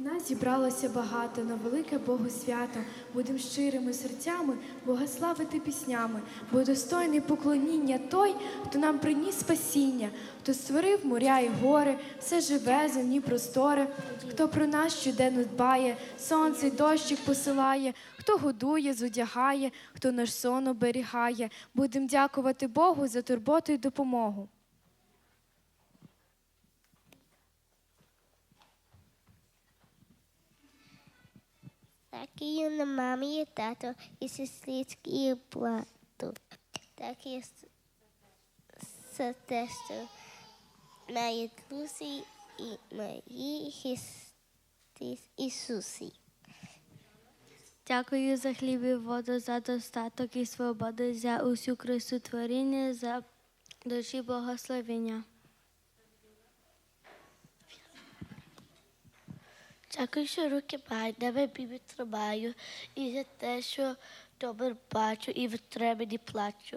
Нас зібралося багато на велике Богу свято. Будем щирими серцями Бога славити піснями, бо достойний поклоніння той, хто нам приніс спасіння, хто створив моря і гори, все живе, земні простори, хто про нас щоденно дбає, сонце й дощик посилає, хто годує, зодягає, хто наш сон оберігає. Будем дякувати Богу за турботу і допомогу. Так і на мамі, і тато, і сестрички, і брату. Так і з, з тестю. Мої друзі і мої Христі Ісусі. Дякую за хліб і воду, за достаток і свободу, за усю красу творіння, за душі благословення. Čak i ruke bajdave bi mi trebajo i baju, te tešo dobro baču i vtremeni plaću.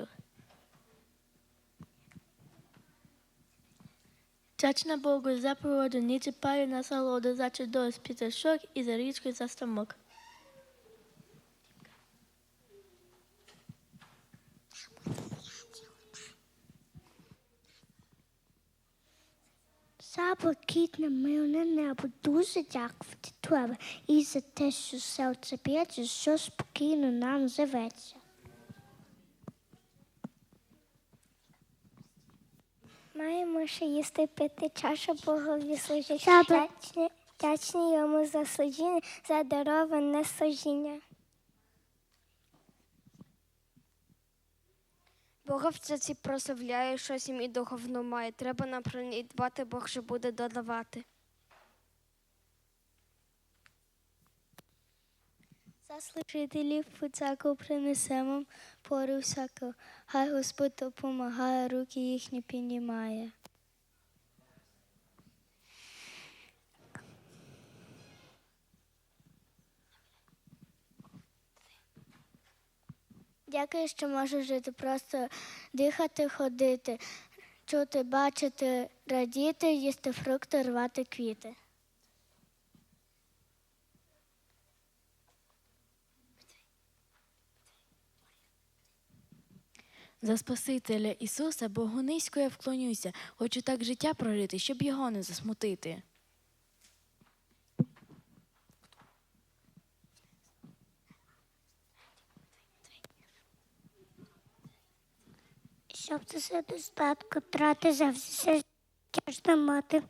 Čačna Bogu zapravo do niče paju nasalo odozače do ospita šok i za ričku i za stomog. За блакитне мирне небо дуже дякувати треба і за те, що серце б'ється, що спокійно нам живеться. Маємо ще їсти пити чашу Богові служити. Вдячні йому за служіння, за дароване служіння. Бога в серці прославляє, щось їм і духовно має. Треба нам про дбати, Бог же буде додавати. За служителів подяку принесемо пору всяку. Хай Господь допомагає, руки їхні піднімає. Дякую, що можу жити, просто дихати, ходити, чути, бачити, радіти, їсти фрукти, рвати квіти. За Спасителя Ісуса Богу низько я вклонюся, хочу так життя прожити, щоб його не засмутити. Щоб це все достатку трати за все кожна мати.